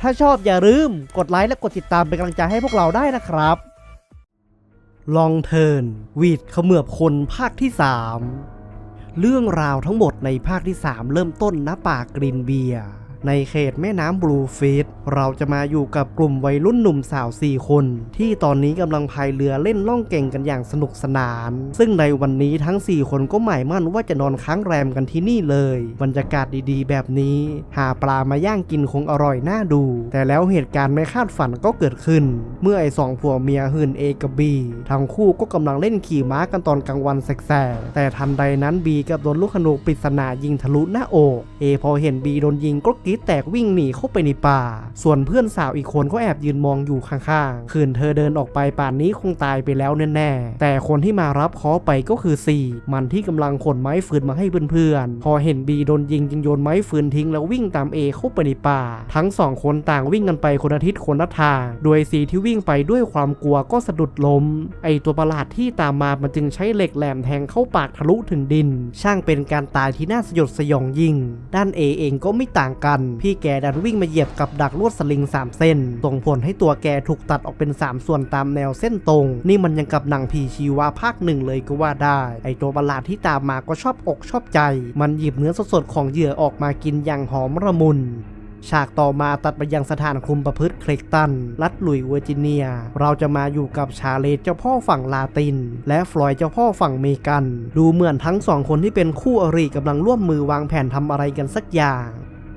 ถ้าชอบอย่าลืมกดไลค์และกดติดตามเป็นกำลังใจให้พวกเราได้นะครับ ลองเทิร์นวีดเขมือบคนภาคที่ 3 เรื่องราวทั้งหมดในภาคที่ 3 เริ่มต้นณป่ากรีนเบียร์ ในเขตแม่น้ำบลูฟิตเราจะมาอยู่กับกลุ่มวัยรุ่นหนุ่มสาว 4 คน ที่ตอนนี้กำลังพายเรือเล่นล่องเก่งกันอย่างสนุกสนาน ซึ่งในวันนี้ทั้ง 4 คนก็หมายมั่นว่าจะนอนค้างแรมกันที่นี่เลย บรรยากาศดีๆ แบบนี้ หาปลามาย่างกินคงอร่อยน่าดู แต่แล้วเหตุการณ์ไม่คาดฝันก็เกิดขึ้น เมื่อไอ้สองผัวเมียหื่นเอกับบีทั้งคู่ก็กำลังเล่นขี่ม้ากันตอนกลางวันแสกๆแต่ทันใดนั้นบีกับโดนลูกขนูปริศนายิงทะลุหน้าอกเอพอเห็นบีโดนยิงก็กรีดแตกวิ่งหนีเข้าไปในป่า ส่วนเพื่อนสาวอีกคนก็แอบยืนมองอยู่ข้างๆ คืนเธอเดินออกไปป่านนี้คงตายไปแล้วแน่ๆ แต่คนที่มารับเคอไปก็คือสีมันที่กำลังขนไม้ฟืนมาให้เพื่อนๆ พอเห็นบีโดนยิงจึงโยนไม้ฟืนทิ้งแล้ววิ่งตามเอเข้าไปในป่า ทั้งสองคนต่างวิ่งกันไปคนละทิศคนละทาง โดยสีที่วิ่งไปด้วยความกลัวก็สะดุดล้ม ไอตัวประหลาดที่ตามมามันจึงใช้เหล็กแหลมแทงเข้าปากทะลุถึงดิน ช่างเป็นการตายที่น่าสยดสยองยิ่ง ด้านเอเองก็ไม่ต่างกันพี่แกดันวิ่งมาเหยียบกับดักลวดสลิง 3 เส้น ส่งผลให้ตัวแกถูกตัดออกเป็น 3 ส่วนตามแนวเส้นตรง นี่มันยังกับหนังผีชีวาภาคหนึ่งเลยก็ว่าได้ ไอตัวประหลาดที่ตามมาก็ชอบอกชอบใจ มันหยิบเนื้อสดๆของเหยื่อออกมากินอย่างหอมระมุนฉากต่อมาตัดไปยังสถานคุมประพฤติเคลกตัน รัฐลุยเวอร์จิเนีย เราจะมาอยู่กับชาเลตเจ้าพ่อฝั่งลาติน และฟลอยด์เจ้าพ่อฝั่งเมกัน ดูเหมือนทั้งสองคนที่เป็นคู่อริกำลังร่วมมือวางแผนทำอะไรกันสักอย่าง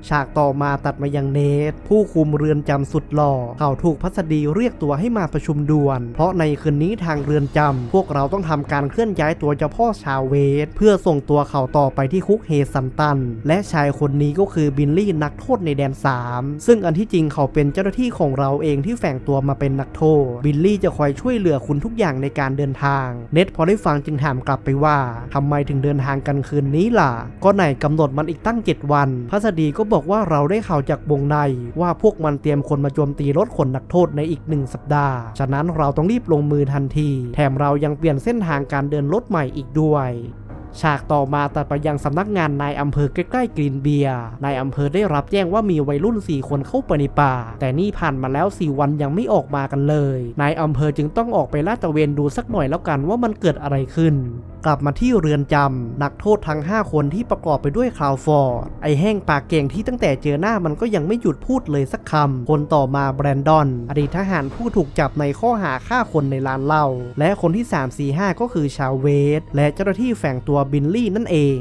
ฉากต่อมาตัดมายังเนทผู้คุมเรือนจำสุดหล่อ เขาถูกพัสดีเรียกตัวให้มาประชุมด่วน เพราะในคืนนี้ทางเรือนจำพวกเราต้องทำการเคลื่อนย้ายตัวเจ้าพ่อชาวเวส เพื่อส่งตัวเขาต่อไปที่คุกเฮซันตัน และชายคนนี้ก็คือบิลลี่นักโทษในแดน 3 ซึ่งอันที่จริงเขาเป็นเจ้าหน้าที่ของเราเองที่แฝงตัวมาเป็นนักโทษ บิลลี่จะคอยช่วยเหลือคุณทุกอย่างในการเดินทาง เน็ตพอได้ฟังจึงถามกลับไปว่าทำไมถึงเดินทางกันคืนนี้ล่ะ ก็ไหนกำหนดมันอีกตั้ง 7 วันพัสดีก็บอกว่าเราได้ข่าวจากวงในว่าพวกมันเตรียมคนมาโจมตีรถขนนักโทษในอีกหนึ่งสัปดาห์ ฉะนั้นเราต้องรีบลงมือทันที แถมเรายังเปลี่ยนเส้นทางการเดินรถใหม่อีกด้วยฉากต่อมาตัดไปยังสำนักงานนายอำเภอใกล้ๆกรีนเบียร์นายอำเภอได้รับแจ้งว่ามีวัยรุ่น 4 คนเข้าไปในป่า แต่นี่ผ่านมาแล้ว 4 วันยังไม่ออกมากันเลย นายอำเภอจึงต้องออกไปลาดตระเวนดูสักหน่อยแล้วกันว่ามันเกิดอะไรขึ้น กลับมาที่เรือนจำนักโทษทั้ง 5 คนที่ประกอบไปด้วยคลาวฟอร์ด ไอแห้งปากเก่งที่ตั้งแต่เจอหน้ามันก็ยังไม่หยุดพูดเลยสักคำ คนต่อมาแบรนดอน อดีตทหารผู้ถูกจับในข้อหาฆ่าคนในร้านเหล้าและคนที่ 3 4 5 ก็คือชาวเวส และเจ้าหน้าที่แฝงตัวบินลี่นั่นเอง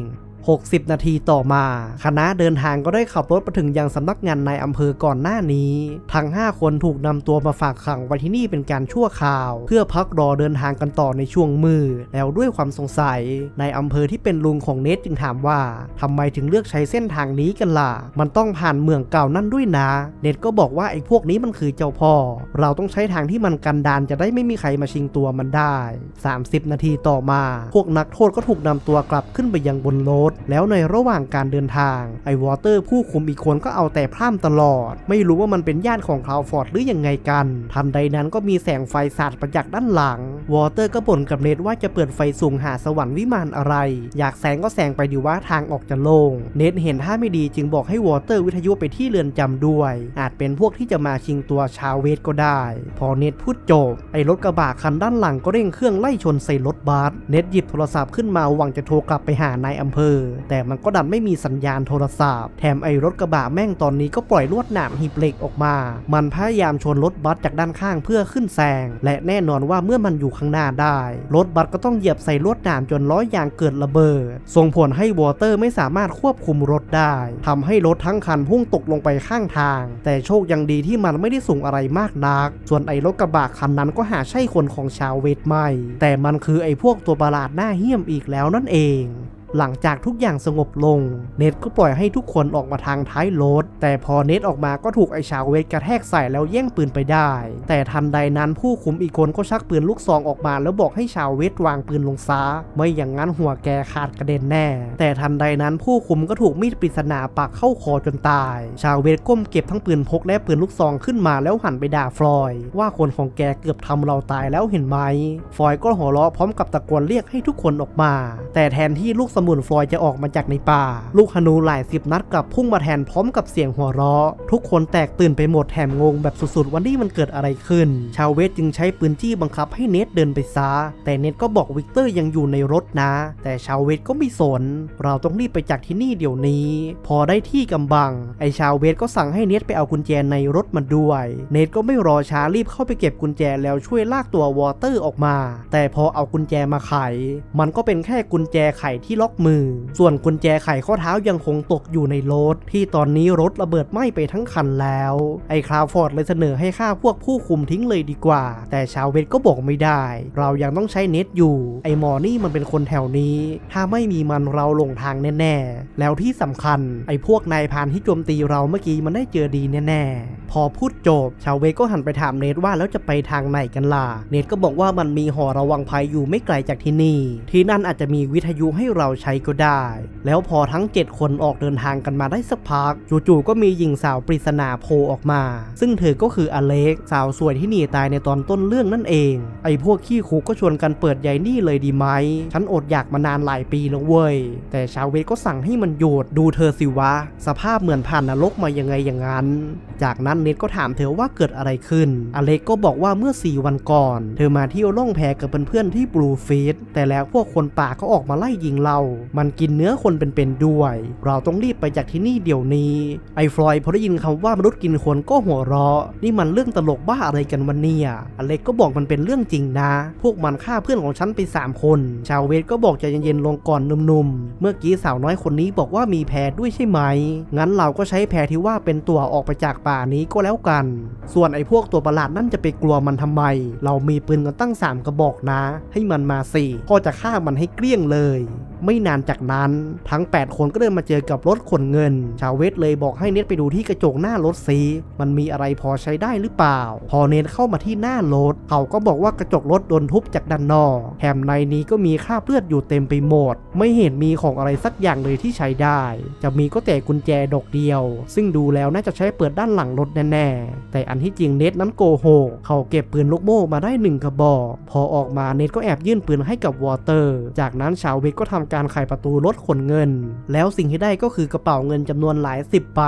60 นาทีต่อมา คณะเดินทางก็ได้ขับรถไปถึงยังสำนักงานในอำเภอก่อนหน้านี้ ทั้ง 5 คนถูกนำตัวมาฝากขังไว้ที่นี่เป็นการชั่วคราว เพื่อพักรอเดินทางกันต่อในช่วงมือแล้วด้วยความสงสัย ในอำเภอที่เป็นลุงของเนทจึงถามว่าทำไมถึงเลือกใช้เส้นทางนี้กันล่ะ มันต้องผ่านเมืองเก่านั่นด้วยนะ เนทก็บอกว่าไอ้พวกนี้มันคือเจ้าพ่อ เราต้องใช้ทางที่มันกันดานจะได้ไม่มีใครมาชิงตัวมันได้ 30 นาทีต่อมา พวกนักโทษก็ถูกนำตัวกลับขึ้นไปยังบนรถแล้วในระหว่างการเดินทางไอวอเตอร์ผู้คุมอีกคนก็เอาแต่พร่ำตลอด ไม่รู้ว่ามันเป็นญาติของคลาวฟอร์ดหรือยังไงกัน ทันใดนั้นก็มีแสงไฟสาดประจักษ์ด้านหลัง วอเตอร์ก็บ่นกับเนทว่าจะเปิดไฟสูงหาสวรรค์วิมานอะไร อยากแสงก็แสงไปดีว่าทางออกจะโล่งเนทเห็นท่าไม่ดีจึงบอกให้วอเตอร์วิทยุไปที่เรือนจำด้วย อาจเป็นพวกที่จะมาชิงตัวชาวเวสก็ได้ พอเนทพูดจบ ไอ้รถกระบะคันด้านหลังก็เร่งเครื่องไล่ชนใส่รถบัสเนทหยิบโทรศัพท์ขึ้นมาหวังจะโทรกลับไปหานายอำเภอแต่มันก็ดันไม่มีสัญญาณโทรศัพท์ แถมไอ้รถกระบะแม่งตอนนี้ก็ปล่อยลวดหนามหีบเหล็กออกมา มันพยายามชนรถบัสจากด้านข้างเพื่อขึ้นแซง และแน่นอนว่าเมื่อมันอยู่ข้างหน้าได้ รถบัสก็ต้องเหยียบใส่ลวดหนามจนล้อยางเกิดระเบิด ส่งผลให้วอเตอร์ไม่สามารถควบคุมรถได้ทำให้รถทั้งคันพุ่งตกลงไปข้างทาง แต่โชคยังดีที่มันไม่ได้สูงอะไรมากนัก ส่วนไอ้รถกระบะคันนั้นก็หาใช่คนของชาวเวทไม่ แต่มันคือไอ้พวกตัวประหลาดหน้าเหี้ยมอีกแล้วนั่นเอง หลังจากทุกอย่างสงบลง เน็ตก็ปล่อยให้ทุกคนออกมาทางท้ายรถแต่พอเน็ตออกมาก็ถูกไอชาวเวทกระแทกใส่แล้วแย่งปืนไปได้ แต่ทันใดนั้นผู้คุมอีกคนก็ชักปืนลูกซองออกมา แล้วบอกให้ชาวเวทวางปืนลงซะไม่อย่างนั้นหัวแกขาดกระเด็นแน่ แต่ทันใดนั้นผู้คุมก็ถูกมีดปริศนาปักเข้าคอจนตาย ชาวเวทก้มเก็บทั้งปืนพกและปืนลูกซองขึ้นมาแล้วหันไปด่าฟลอย ว่าคนของแกเกือบทำเราตายแล้วเห็นไหม ฟลอยก็หัวเราะพร้อมกับตะโกนเรียกให้ทุกคนออกมา แต่แทนที่ลูกสมุนฟลอยจะออกมาจากในป่า ลูกธนูหลายสิบนัดกลับพุ่งมาแทนพร้อมกับเสียงหัวเราะ ทุกคนแตกตื่นไปหมดแถมงงแบบสุดๆว่านี่มันเกิดอะไรขึ้น ชาวเวทจึงใช้ปืนจี้บังคับให้เนทเดินไปซะแต่เนทก็บอกวิกเตอร์ยังอยู่ในรถนะ แต่ชาวเวทก็ไม่สน เราต้องรีบไปจากที่นี่เดี๋ยวนี้ พอได้ที่กำบัง ไอชาวเวทก็สั่งให้เนทไปเอากุญแจในรถมาด้วย เนทก็ไม่รอช้ารีบเข้าไปเก็บกุญแจแล้วช่วยลากตัววอเตอร์ออกมา แต่พอเอากุญแจมาไข มันก็เป็นแค่กุญแจไขที่ล็อกมือ ส่วนกุญแจไขข้อเท้ายังคงตกอยู่ในรถ ที่ตอนนี้รถระเบิดไหม้ไปทั้งคันแล้ว ไอ้คราวฟอร์ดเลยเสนอให้ฆ่าพวกผู้คุมทิ้งเลยดีกว่า แต่ชาวเวทก็บอกไม่ได้ เรายังต้องใช้เน็ตอยู่ ไอ้หมอนี่มันเป็นคนแถวนี้ ถ้าไม่มีมันเราหลงทางแน่ๆ แล้วที่สำคัญ ไอ้พวกนายพานที่โจมตีเราเมื่อกี้มันได้เจอดีแน่ๆ พอพูดจบ ชาวเวทก็หันไปถามเนทว่าแล้วจะไปทางไหนกันล่ะ เนทก็บอกว่ามันมีหอระวังภัยอยู่ไม่ไกลจากที่นี่ ที่นั่นอาจจะมีวิทยุให้เราใช้ก็ได้ แล้วพอทั้ง 7 คนออกเดินทางกันมาได้สักพัก จู่ๆก็มีหญิงสาวปริศนาโผล่ออกมา ซึ่งเธอก็คืออเล็กสาวสวยที่หนีตายในตอนต้นเรื่องนั่นเอง ไอ้พวกขี้คุกก็ชวนกันเปิดใยนี่เลยดีไหม ฉันอดอยากมานานหลายปีแล้วเว้ย แต่ชาวเวทก็สั่งให้มันหยุดดูเธอสิวะ สภาพเหมือนผ่านนรกมายังไงอย่างนั้น จากนั้นเนทก็ถามเธอว่าเกิดอะไรขึ้น อเล็กก็บอกว่าเมื่อ 4 วันก่อน เธอมาเที่ยวล่องแพกับเพื่อนๆที่บลูฟีดแต่แล้วพวกคนป่าก็ออกมาไล่ยิงเรามันกินเนื้อคนเป็นๆด้วย เราต้องรีบไปจากที่นี่เดี๋ยวนี้ ไอ้ฟลอยด์พอได้ยินคำว่ามนุษย์กินคนก็หัวเราะ นี่มันเรื่องตลกบ้าอะไรกันวันเนี่ยอเล็กก็บอกมันเป็นเรื่องจริงนะ พวกมันฆ่าเพื่อนของฉันไป 3 คน ชาวเวทก็บอกใจเย็นๆลงก่อนนุ่มๆ เมื่อกี้สาวน้อยคนนี้บอกว่ามีแพรด้วยใช่ไหม งั้นเราก็ใช้แพรที่ว่าเป็นตัวออกไปจากป่านี้ก็แล้วกัน ส่วนไอ้พวกตัวประหลาดนั่นจะไปกลัวมันทำไม เรามีปืนกันตั้ง 3 กระบอกนะ ให้มันมาสิก็จะฆ่ามันให้เกลี้ยงเลย ไม่นานจากนั้น ทั้ง 8 คนก็เดินมาเจอกับรถขนเงิน ชาวเวทเลยบอกให้เนทไปดูที่กระจกหน้ารถซิมันมีอะไรพอใช้ได้หรือเปล่า พอเนทเข้ามาที่หน้ารถเขาก็บอกว่ากระจกรถโดนทุบจากด้านนอกแถมในนี้ก็มีคราบเลือดอยู่เต็มไปหมด ไม่เห็นมีของอะไรสักอย่างเลยที่ใช้ได้ จะมีก็แต่กุญแจดอกเดียว ซึ่งดูแล้วน่าจะใช้เปิดด้านหลังรถแน่ๆ แต่อันที่จริงเนทนั้นโกหกเขาเก็บปืนลูกโม่มาได้หนึ่งกระบอก พอออกมาเนทก็แอบยื่นปืนให้กับวอเตอร์ จากนั้นชาวเวทก็ทำการการไขประตูรถขนเงิน แล้วสิ่งที่ได้ก็คือกระเป๋าเงินจำนวนหลายสิบใบ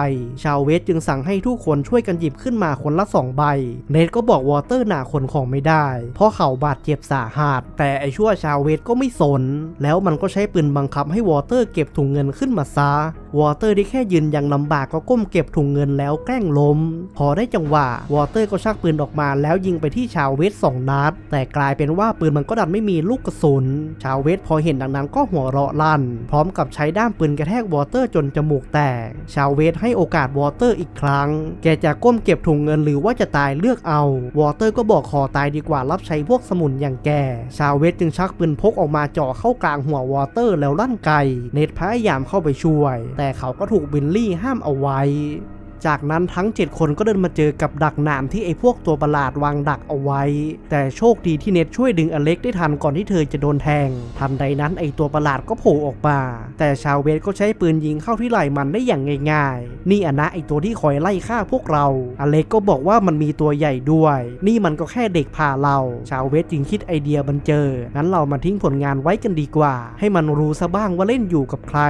ชาวเวทจึงสั่งให้ทุกคนช่วยกันหยิบขึ้นมาคนละสองใบ เนทก็บอกวอเตอร์หนาขนของไม่ได้ เพราะเขาบาดเจ็บสาหัส แต่ไอชั่วชาวเวทก็ไม่สน แล้วมันก็ใช้ปืนบังคับให้วอเตอร์เก็บถุงเงินขึ้นมาซะ วอเตอร์ที่แค่ยืนอยังลำบากก็ก้มเก็บถุงเงินแล้วแกล้งล้ม พอได้จังหวะ วอเตอร์ก็ชักปืนออกมาแล้วยิงไปที่ชาวเวทสองนัด แต่กลายเป็นว่าปืนมันก็ดันไม่มีลูกกระสุน ชาวเวทพอเห็นดังนั้นก็หัวเราะลั่น พร้อมกับใช้ด้ามปืนกระแทกวอเตอร์จนจมูกแตก ชาวเวทให้โอกาสวอเตอร์อีกครั้ง แกจะก้มเก็บถุงเงินหรือว่าจะตายเลือกเอา วอเตอร์ก็บอกขอตายดีกว่ารับใช้พวกสมุนอย่างแก ชาวเวทจึงชักปืนพกออกมาจ่อเข้ากลางหัววอเตอร์แล้วลั่นไก เนทพยายามเข้าไปช่วย แต่เขาก็ถูกบิลลี่ห้ามเอาไว้ จากนั้นทั้ง 7 คนก็เดินมาเจอกับดักหนามที่ไอ้พวกตัวประหลาดวางดักเอาไว้ แต่โชคดีที่เน็ตช่วยดึงอเล็กได้ทันก่อนที่เธอจะโดนแทง ทันใดนั้นไอ้ตัวประหลาดก็โผล่ออกมา แต่ชาวเวทก็ใช้ปืนยิงเข้าที่ไหล่มันได้อย่างง่ายๆ นี่อะนะไอ้ตัวที่คอยไล่ฆ่าพวกเรา อเล็กก็บอกว่ามันมีตัวใหญ่ด้วย นี่มันก็แค่เด็กพาเรา ชาวเวทจึงคิดไอเดียบันเจอ งั้นเรามาทิ้งผลงานไว้กันดีกว่า ให้มันรู้ซะบ้างว่าเล่นอยู่กับใคร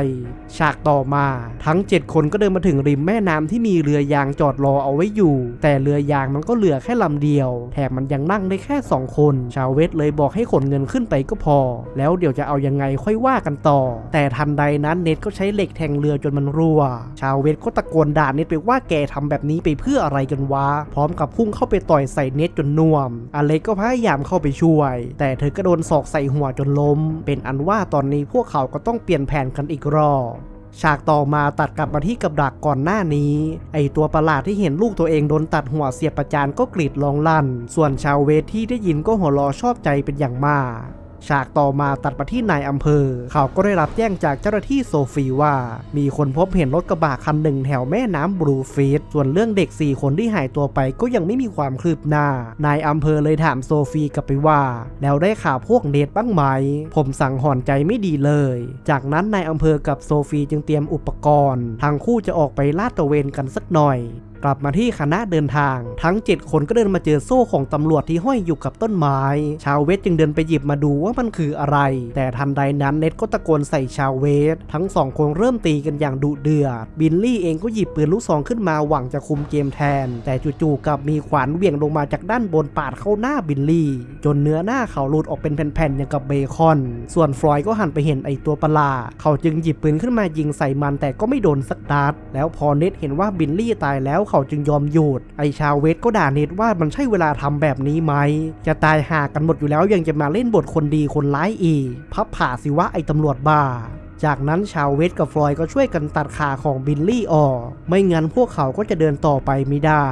ฉากต่อมา ทั้ง 7 คนก็เดินมาถึงริมแม่น้ำที่มีเรือยางจอดรอเอาไว้อยู่ แต่เรือยางมันก็เหลือแค่ลำเดียว แถมมันยังนั่งได้แค่ 2 คน ชาวเวทเลยบอกให้ขนเงินขึ้นไปก็พอ แล้วเดี๋ยวจะเอายังไงค่อยว่ากันต่อ แต่ทันใดนั้นเน็ตก็ใช้เหล็กแทงเรือจนมันรั่ว ชาวเวทก็ตะโกนด่าเน็ตไปว่าแกทำแบบนี้ไปเพื่ออะไรกันวะ พร้อมกับพุ่งเข้าไปต่อยใส่เน็ตจนน่วม อเล็กก็พยายามเข้าไปช่วย แต่เธอก็โดนศอกใส่หัวจนล้ม เป็นอันว่าตอนนี้พวกเขาก็ต้องเปลี่ยนแผนกันอีกรอบ ฉากต่อมาตัดกลับมาที่กับดักก่อนหน้านี้ ไอตัวประหลาดที่เห็นลูกตัวเองโดนตัดหัวเสียบประจานก็กรีดร้องลั่น ส่วนชาวเวทที่ได้ยินก็หัวเรอชอบใจเป็นอย่างมาก ฉากต่อมาตัดมาที่นายอำเภอ เขาก็ได้รับแจ้งจากเจ้าหน้าที่โซฟีว่า มีคนพบเห็นรถกระบะคันหนึ่งแถวแม่น้ำบลูฟีดส่วนเรื่องเด็ก 4 คนที่หายตัวไปก็ยังไม่มีความคืบหน้า นายอำเภอเลยถามโซฟีกลับไปว่า แล้วได้ข่าวพวกเนตบ้างไหม ผมสั่งหอนใจไม่ดีเลย จากนั้นนายอำเภอกับโซฟีจึงเตรียมอุปกรณ์ทางคู่จะออกไปลาดตระเวนกันสักหน่อย กลับมาที่คณะเดินทาง ทั้ง 7 คนก็เดินมาเจอโซ่ของตำรวจที่ห้อยอยู่กับต้นไม้ ชาวเวทจึงเดินไปหยิบมาดูว่ามันคืออะไร แต่ทันใดนั้นเน็ตก็ตะโกนใส่ชาวเวท ทั้งสองคนเริ่มตีกันอย่างดุเดือด บิลลี่เองก็หยิบปืนลูกซองขึ้นมาหวังจะคุมเกมแทน แต่จู่ๆกับมีขวานเหวี่ยงลงมาจากด้านบนปาดเข้าหน้าบิลลี่ จนเนื้อหน้าเขาหลุดออกเป็นแผ่นๆอย่างกับเบคอน ส่วนฟลอยด์ก็หันไปเห็นไอตัวประหลาดเขาจึงหยิบปืนขึ้นมายิงใส่มันแต่ก็ไม่โดนสักนัดแล้วพอเน็ตเห็นว่าบิลลี่ตายแล้วเขาจึงยอมหยุด ไอชาวเวทก็ด่าเน็ตว่ามันใช่เวลาทำแบบนี้ไหม จะตายหากันหมดอยู่แล้วยังจะมาเล่นบทคนดีคนร้ายอีก พับผ่าสิวะไอตำรวจบ้าจากนั้นชาวเวทกับฟลอยด์ก็ช่วยกันตัดขาของบิลลี่ออก ไม่งั้นพวกเขาก็จะเดินต่อไปไม่ได้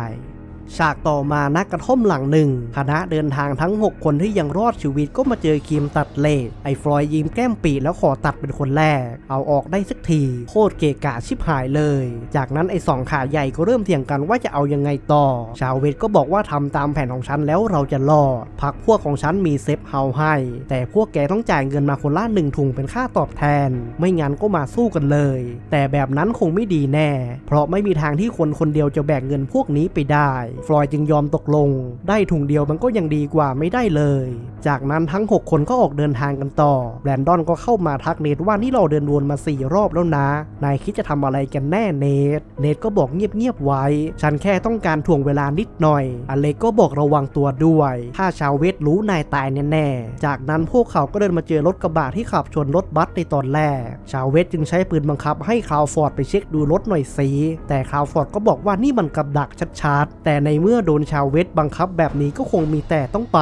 ฉากต่อมานักกระท่อมหลังหนึ่งคณะเดินทางทั้ง 6 คนที่ยังรอดชีวิตก็มาเจอคีมตัดเล็ไอ้ฟลอยยิ้มแก้มปีแล้วขอตัดเป็นคนแรก เอาออกได้สักทีโคตรเกะกะชิบหายเลย จากนั้นไอ้สองขาใหญ่ก็เริ่มเถียงกันว่าจะเอายังไงต่อ ชาวเวทก็บอกว่าทำตามแผนของฉันแล้วเราจะรอดพักพวกของฉันมีเซฟเฮาให้ แต่พวกแกต้องจ่ายเงินมาคนละหนึ่งถุงเป็นค่าตอบแทน ไม่งั้นก็มาสู้กันเลย แต่แบบนั้นคงไม่ดีแน่ เพราะไม่มีทางที่คนคนเดียวจะแบกเงินพวกนี้ไปได้ฟลอยด์จึงยอมตกลง ได้ถุงเดียวมันก็ยังดีกว่าไม่ได้เลย จากนั้นทั้ง 6 คนก็ออกเดินทางกันต่อแบรนดอนก็เข้ามาทักเนทว่านี่เราเดินวนมา 4 รอบแล้วนะ นายคิดจะทำอะไรกันแน่เนท เนทก็บอกเงียบๆไว้ ฉันแค่ต้องการถ่วงเวลานิดหน่อย อเล็กก็บอกระวังตัวด้วย ถ้าชาวเวทรู้นายตายแน่ๆ จากนั้นพวกเขาก็เดินมาเจอรถกระบะที่ขับชนรถบัสในตอนแรก ชาวเวทจึงใช้ปืนบังคับให้คราวฟอร์ดไปเช็คดูรถหน่อยสิแต่คราวฟอร์ดก็บอกว่านี่มันกับดักชัดๆ แต่ในเมื่อโดนชาวเวทบังคับแบบนี้ก็คงมีแต่ต้องไป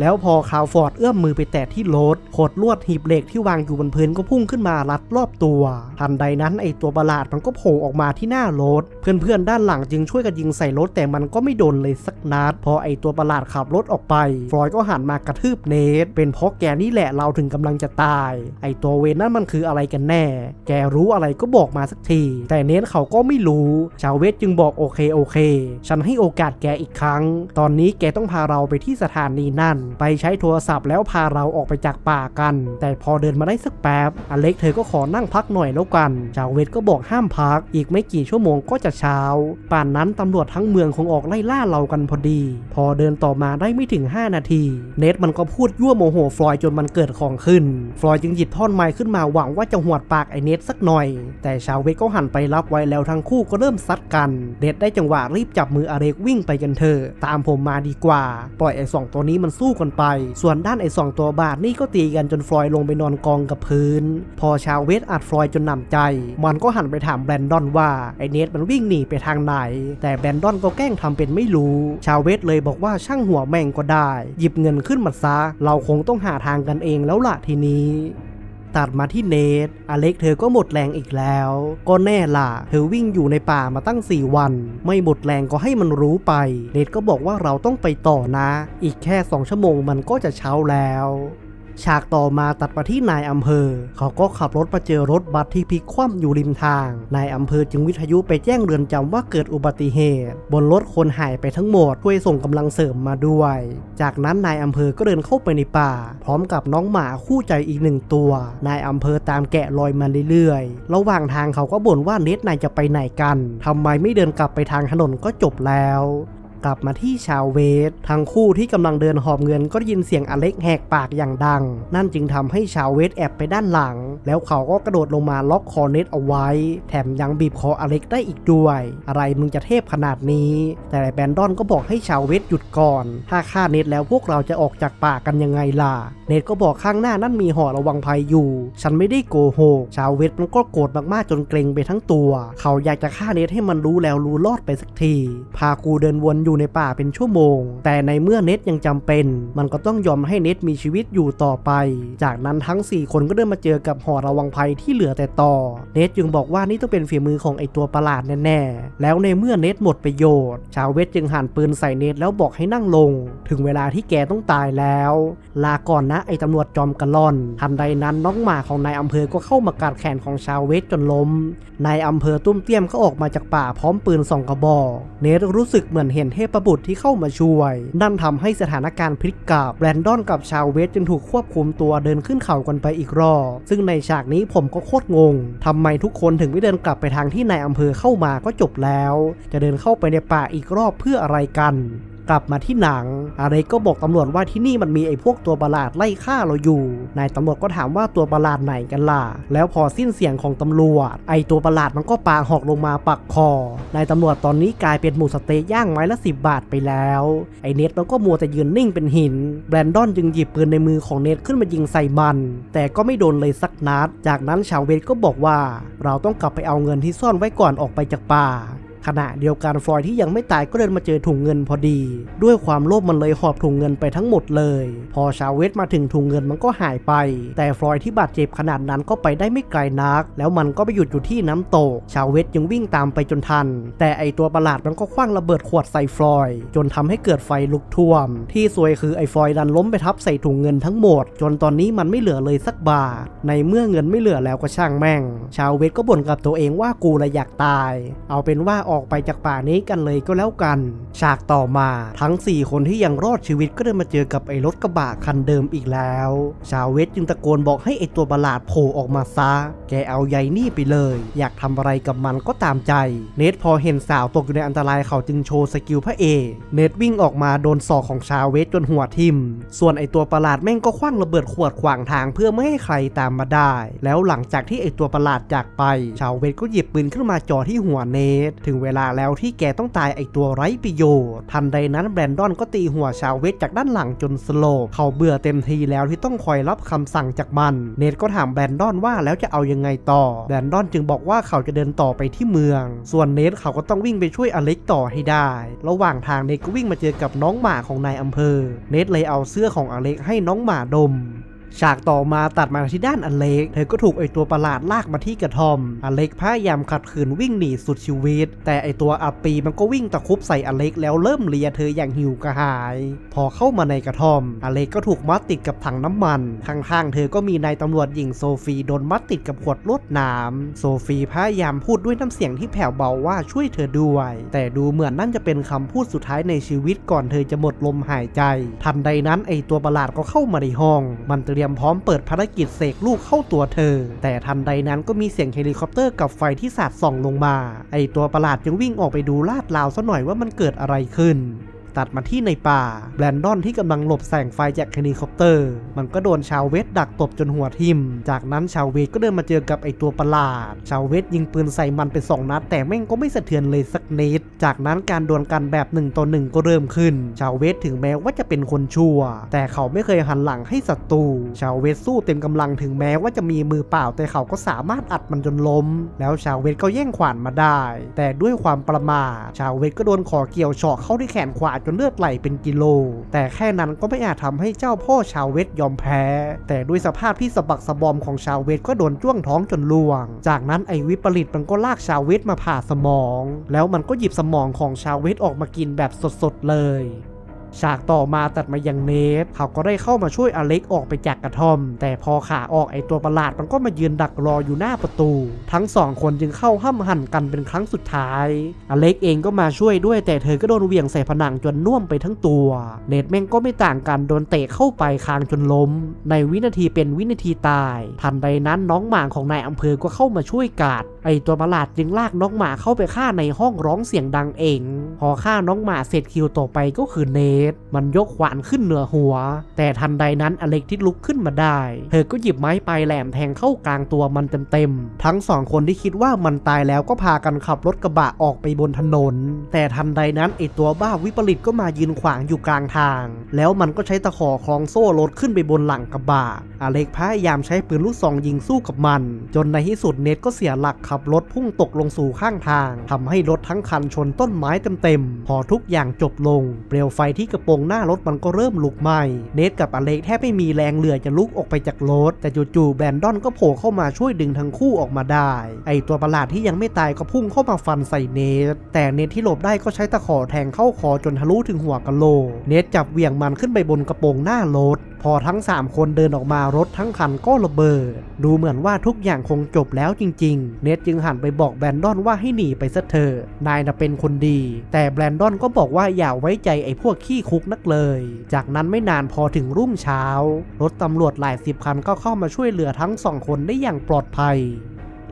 แล้วพอคาวฟอร์ดเอื้อมมือไปแตะที่รถขดลวดหีบเหล็กที่วางอยู่บนพื้นก็พุ่งขึ้นมารัดรอบตัว ทันใดนั้นไอตัวประหลาดมันก็โผล่ออกมาที่หน้ารถ เพื่อนๆด้านหลังจึงช่วยกันยิงใส่รถแต่มันก็ไม่โดนเลยสักนัด พอไอตัวประหลาดขับรถออกไป ฟลอยด์ก็หันมากระทืบเนทเป็นเพราะแกนี่แหละเราถึงกำลังจะตาย ไอตัวเวนนั่นมันคืออะไรกันแน่ แกรู้อะไรก็บอกมาสักที แต่เนทเขาก็ไม่รู้ ชาวเวทจึงบอกโอเคโอเค ฉันให้โอกาสแกอีกครั้ง ตอนนี้แกต้องพาเราไปที่สถานีนั่น ไปใช้โทรศัพท์แล้วพาเราออกไปจากป่ากัน แต่พอเดินมาได้สักแป๊บ อเล็กเธอก็ขอนั่งพักหน่อยแล้วกันชาวเวทก็บอกห้ามพัก อีกไม่กี่ชั่วโมงก็จะเช้า ป่านนั้นตำรวจทั้งเมืองคงออกไล่ล่าเรากันพอดี พอเดินต่อมาได้ไม่ถึง 5 นาที เนทมันก็พูดยั่วโมโหฟลอยจนมันเกิดของขึ้น ฟลอยจึงหยิบท่อนไม้ขึ้นมาหวังว่าจะหวดปากไอเนทสักหน่อย แต่ชาวเวทก็หันไปรับไว้แล้วทั้งคู่ก็เริ่มซัดกัน เนทได้จังหวะรีบจับมืออเล็กวิิ่งไปกันเถอะตามผมมาดีกว่า ปล่อยไอ้สองตัวนี้มันสู้กันไป ส่วนด้านไอ้สองตัวบาทนี่ก็ตีกันจนฟลอยด์ลงไปนอนกองกับพื้น พอชาวเวทอัดฟลอยด์จนหนำใจ มันก็หันไปถามแบรนดอนว่าไอ้เนทมันวิ่งหนีไปทางไหน แต่แบรนดอนก็แกล้งทำเป็นไม่รู้ ชาวเวทเลยบอกว่าช่างหัวแม่งก็ได้ หยิบเงินขึ้นมาซะ เราคงต้องหาทางกันเองแล้วล่ะทีนี้ ตัดมาที่เนทอเล็กเธอก็หมดแรงอีกแล้ว ก็แน่ล่ะ เธอวิ่งอยู่ในป่ามาตั้ง 4 วัน ไม่หมดแรงก็ให้มันรู้ไป เนทก็บอกว่าเราต้องไปต่อนะ อีกแค่ 2 ชั่วโมงมันก็จะเช้าแล้ว ฉากต่อมาตัดมาที่นายอำเภอ เขาก็ขับรถมาเจอรถบัสที่พลิกคว่ำอยู่ริมทาง นายอำเภอจึงวิทยุไปแจ้งเรือนจำว่าเกิดอุบัติเหตุ บนรถคนหายไปทั้งหมดช่วยส่งกำลังเสริมมาด้วย จากนั้นนายอำเภอก็เดินเข้าไปในป่า พร้อมกับน้องหมาคู่ใจอีกหนึ่งตัว นายอำเภอตามแกะรอยมาเรื่อยๆ ระหว่างทางเขาก็บ่นว่าเนทนายจะไปไหนกันทำไมไม่เดินกลับไปทางถนนก็จบแล้ว กลับมาที่ชาวเวส ทั้งคู่ที่กำลังเดินหอบเงินก็ได้ยินเสียงอเล็กแหกปากอย่างดัง นั่นจึงทำให้ชาวเวสแอบไปด้านหลัง แล้วเขาก็กระโดดลงมาล็อกคอเน็ตเอาไว้ แถมยังบีบคออเล็กได้อีกด้วย อะไรมึงจะเทพขนาดนี้ แต่แบนดอนก็บอกให้ชาวเวสหยุดก่อน ถ้าฆ่าเน็ตแล้วพวกเราจะออกจากป่ากันยังไงล่ะ เน็ตก็บอกข้างหน้านั่นมีหอระวังภัยอยู่ ฉันไม่ได้โกหก ชาวเวสมันก็โกรธมากๆจนเกรงไปทั้งตัว เขาอยากจะฆ่าเน็ตให้มันรู้แล้วรู้รอดไปสักที พากูเดินวนอยู่อยู่ในป่าเป็นชั่วโมง แต่ในเมื่อเน็ตยังจำเป็น มันก็ต้องยอมให้เน็ตมีชีวิตอยู่ต่อไป จากนั้นทั้ง 4 คนก็เดินมาเจอกับหอระวังภัยที่เหลือแต่ต่อ เน็ตจึงบอกว่านี่ต้องเป็นฝีมือของไอตัวประหลาดแน่ๆ แล้วในเมื่อเน็ตหมดประโยชน์ ชาวเวทจึงหันปืนใส่เน็ตแล้วบอกให้นั่งลง ถึงเวลาที่แกต้องตายแล้ว ลาก่อนนะไอตำรวจจอมกระล่อน ทันใดนั้นน้องหมาของนายอำเภอก็เข้ามากัดแขนของชาวเวทจนล้ม นายอำเภอตุ้มเตี้ยมก็ออกมาจากป่าพร้อมปืนสองกระบอก เนทรู้สึกเหมือนเห็นเทพบุตรที่เข้ามาช่วย นั่นทำให้สถานการณ์พลิกกลับแบรนดอนกับชาวเวสจึงถูกควบคุมตัวเดินขึ้นเขากันไปอีกรอบซึ่งในฉากนี้ผมก็โคตรงงทำไมทุกคนถึงไม่เดินกลับไปทางที่นายอำเภอเข้ามาก็จบแล้ว จะเดินเข้าไปในป่าอีกรอบเพื่ออะไรกัน กลับมาที่หนังอะไรก็บอกตำรวจว่าที่นี่มันมีไอ้พวกตัวประหลาดไล่ฆ่าเราอยู่นายตำรวจก็ถามว่าตัวประหลาดไหนกันล่ะแล้วพอสิ้นเสียงของตำรวจ ไอ้ตัวประหลาดมันก็ปาหอกลงมาปักคอนายตำรวจตอนนี้กลายเป็นหมูสเต๊ย่างไม้ละสิบบาทไปแล้วไอ้เน็ตมันก็มัวแต่ยืนนิ่งเป็นหินแบรนดอนจึงหยิบปืนในมือของเน็ตขึ้นมายิงใส่มัน แต่ก็ไม่โดนเลยสักนัด จากนั้นชาวเวทก็บอกว่า เราต้องกลับไปเอาเงินที่ซ่อนไว้ก่อนออกไปจากป่า ขณะเดียวกันฟลอยที่ยังไม่ตายก็เดินมาเจอถุงเงินพอดี ด้วยความโลภมันเลยหอบถุงเงินไปทั้งหมดเลย พอชาวเวสมาถึงถุงเงินมันก็หายไป แต่ฟลอยที่บาดเจ็บขนาดนั้นก็ไปได้ไม่ไกลนัก แล้วมันก็ไปหยุดอยู่ที่น้ำตก ชาวเวสยังวิ่งตามไปจนทัน แต่ไอตัวประหลาดมันก็คว้างระเบิดขวดใส่ฟลอย จนทำให้เกิดไฟลุกท่วม ที่ซวยคือไอฟลอยดันล้มไปทับใส่ถุงเงินทั้งหมด จนตอนนี้มันไม่เหลือเลยสักบาท ในเมื่อเงินไม่เหลือแล้วก็ช่างแม่ง ชาวเวสก็บ่นกับตัวเองว่ากูละอยากตาย เอาเป็นว่าออกไปจากป่านี้กันเลยก็แล้วกัน ฉากต่อมาทั้ง 4 คนที่ยังรอดชีวิตก็เดินมาเจอกับไอ้รถกระบะคันเดิมอีกแล้ว ชาวเวสจึงตะโกนบอกให้ไอ้ตัวประหลาดโผล่ออกมาซะ แกเอาใยนี่ไปเลย อยากทำอะไรกับมันก็ตามใจ เนทพอเห็นสาวตกอยู่ในอันตรายเขาจึงโชว์สกิลพระเอกเนทวิ่งออกมาโดนศอกของชาวเวสจนหัวทิ่ม ส่วนไอ้ตัวประหลาดแม่งก็คว้างระเบิดขวดขวางทางเพื่อไม่ให้ใครตามมาได้ แล้วหลังจากที่ไอ้ตัวประหลาดจากไป ชาวเวสก็หยิบปืนขึ้นมาจ่อที่หัวเนทถึงเวลาแล้วที่แกต้องตายไอตัวไร้ประโยชน์ทันใดนั้นแบรนดอนก็ตีหัวชาวเวสจากด้านหลังจนสโลปเขาเบื่อเต็มทีแล้วที่ต้องคอยรับคำสั่งจากมันเนทก็ถามแบรนดอนว่าแล้วจะเอายังไงต่อแบรนดอนจึงบอกว่าเขาจะเดินต่อไปที่เมือง ส่วนเนทเขาก็ต้องวิ่งไปช่วยอเล็กต่อให้ได้ ระหว่างทางเนทก็วิ่งมาเจอกับน้องหมาของนายอำเภอ เนทเลยเอาเสื้อของอเล็กให้น้องหมาดม ฉากต่อมาตัดมาที่ด้านอเล็ก เธอก็ถูกไอตัวประหลาดลากมาที่กระท่อม อเล็กพยายามขัดขืนวิ่งหนีสุดชีวิต แต่ไอตัวอัปปีมันก็วิ่งตะคุบใส่อเล็กแล้วเริ่มเลียเธออย่างหิวกระหาย พอเข้ามาในกระท่อม อเล็กก็ถูกมัดติดกับถังน้ำมันข้างๆเธอก็มีนายตำรวจหญิงโซฟีโดนมัดติดกับขวดลวดน้ำโซฟีพยายามพูดด้วยน้ำเสียงที่แผ่วเบาว่าช่วยเธอด้วย แต่ดูเหมือนนั่นจะเป็นคำพูดสุดท้ายในชีวิตก่อนเธอจะหมดลมหายใจ ทันใดนั้นไอตัวประหลาดก็เข้ามาในห้อง มันเตรียียมพร้อมเปิดภารกิจเสกลูกเข้าตัวเธอ แต่ทันใดนั้นก็มีเสียงเฮลิคอปเตอร์กับไฟที่สาดส่องลงมา ไอตัวประหลาดจึงวิ่งออกไปดูลาดลาวซะหน่อยว่ามันเกิดอะไรขึ้น ตัดมาที่ในป่า แบรนดอนที่กำลังหลบแสงไฟจากเฮลิคอปเตอร์ มันก็โดนชาวเวสดักตบจนหัวทิ่ม จากนั้นชาวเวสก็เดินมาเจอกับไอตัวประหลาด ชาวเวสยิงปืนใส่มันไปสองนัด แต่แม่งก็ไม่สะเทือนเลยสักนิด จากนั้นการดวลกันแบบหนึ่งต่อหนึ่งก็เริ่มขึ้น ชาวเวสถึงแม้ว่าจะเป็นคนชั่ว แต่เขาไม่เคยหันหลังให้ศัตรู ชาวเวสสู้เต็มกำลังถึงแม้ว่าจะมีมือเปล่าแต่เขาก็สามารถอัดมันจนล้ม แล้วชาวเวสก็แย่งขวานมาได้ แต่ด้วยความประมาทชาวเวสก็โดนขอเกี่ยวเฉาะเข้าที่แขนขวาจนเลือดไหลเป็นกิโล แต่แค่นั้นก็ไม่อาจทำให้เจ้าพ่อชาวเวทยอมแพ้ แต่ด้วยสภาพที่สะบักสะบอมของชาวเวทก็โดนจ้วงท้องจนล่วง จากนั้นไอวิปริตมันก็ลากชาวเวทมาผ่าสมอง แล้วมันก็หยิบสมองของชาวเวทออกมากินแบบสดๆเลย ฉากต่อมาตัดมายังเนทเขาก็ได้เข้ามาช่วยอเล็กออกไปจากกระท่อม แต่พอขาออกไอตัวประหลาดมันก็มายืนดักรออยู่หน้าประตู ทั้งสองคนจึงเข้าห้ำหั่นกันเป็นครั้งสุดท้าย อเล็กเองก็มาช่วยด้วย แต่เธอก็โดนเหวี่ยงใส่ผนังจนน่วมไปทั้งตัว เนทแม่งก็ไม่ต่างกันโดนเตะเข้าไปคางจนล้ม ในวินาทีเป็นวินาทีตาย ทันใดนั้นน้องหมางของนายอำเภอก็เข้ามาช่วยกาดไอตัวประหลาดจึงลากน้องหมาเข้าไปฆ่าในห้องร้องเสียงดังเอง พอฆ่าน้องหมาเสร็จคิวต่อไปก็คือเนท มันยกขวานขึ้นเหนือหัว แต่ทันใดนั้นอเล็กที่ลุกขึ้นมาได้ เธอก็หยิบไม้ปลายแหลมแทงเข้ากลางตัวมันเต็มๆ ทั้งสองคนที่คิดว่ามันตายแล้วก็พากันขับรถกระบะออกไปบนถนน แต่ทันใดนั้นไอตัวบ้าวิปริตก็มายืนขวางอยู่กลางทาง แล้วมันก็ใช้ตะขอคล้องโซ่รถขึ้นไปบนหลังกระบะ อเล็กพยายามใช้ปืนลูกซองยิงสู้กับมัน จนในที่สุดเนทก็เสียหลักขับรถพุ่งตกลงสู่ข้างทางทำให้รถทั้งคันชนต้นไม้เต็มๆ พอทุกอย่างจบลง เปลวไฟที่กระโปรงหน้ารถมันก็เริ่มลุกไหม้ เนทกับอเล็กแทบไม่มีแรงเหลือจะลุกออกไปจากรถ แต่จู่ๆแบรนดอนก็โผล่เข้ามาช่วยดึงทั้งคู่ออกมาได้ ไอตัวประหลาดที่ยังไม่ตายก็พุ่งเข้ามาฟันใส่เนท แต่เนทที่หลบได้ก็ใช้ตะขอแทงเข้าคอจนทะลุถึงหัวกะโหลก เนทจับเหวี่ยงมันขึ้นไปบนกระโปรงหน้ารถ พอทั้ง 3 คนเดินออกมารถทั้งคันก็ระเบิด ดูเหมือนว่าทุกอย่างคงจบแล้วจริง ๆ เนทจึงหันไปบอกแบรนดอนว่าให้หนีไปซะเถอะนายน่ะเป็นคนดี แต่แบรนดอนก็บอกว่าอย่าไว้ใจไอ้พวกขี้คุกนักเลย จากนั้นไม่นานพอถึงรุ่งเช้ารถตำรวจหลายสิบคันก็เข้ามาช่วยเหลือทั้งสองคนได้อย่างปลอดภัย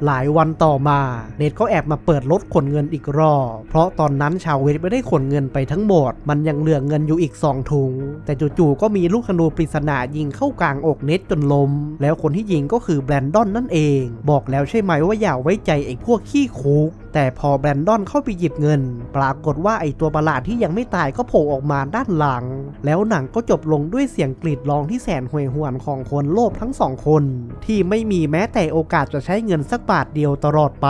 หลายวันต่อมาเนทก็แอบมาเปิดรถขนเงินอีกรอบ เพราะตอนนั้นชาวเวทไม่ได้ขนเงินไปทั้งหมด มันยังเหลือเงินอยู่อีกสองถุง แต่จู่ๆก็มีลูกธนูปริศนายิงเข้ากลางอกเนทจนล้ม แล้วคนที่ยิงก็คือแบรนดอนนั่นเอง บอกแล้วใช่ไหมว่าอย่าไว้ใจไอ้พวกขี้คุกแต่พอแบรนดอนเข้าไปหยิบเงิน ปรากฏว่าไอ้ตัวประหลาดที่ยังไม่ตายก็โผล่ออกมาด้านหลัง แล้วหนังก็จบลงด้วยเสียงกรีดร้องที่แสนห่วยหวนของคนโลภทั้งสองคน ที่ไม่มีแม้แต่โอกาสจะใช้เงินสักบาทเดียวตลอดไป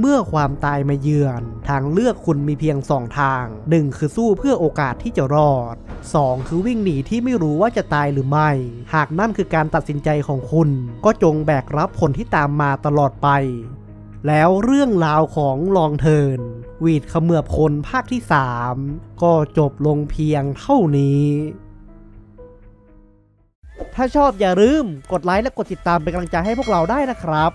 เมื่อความตายมาเยือน ทางเลือกคุณมีเพียงสองทาง 1 คือสู้เพื่อโอกาสที่จะรอด 2 คือวิ่งหนีที่ไม่รู้ว่าจะตายหรือไม่ หากนั่นคือการตัดสินใจของคุณ ก็จงแบกรับผลที่ตามมาตลอดไป แล้วเรื่องราวของลองเทินวีดเขมือบคนภาคที่ 3 ก็จบลงเพียงเท่านี้ถ้าชอบอย่าลืมกดไลค์และกดติดตามเป็นกำลังใจให้พวกเราได้นะครับ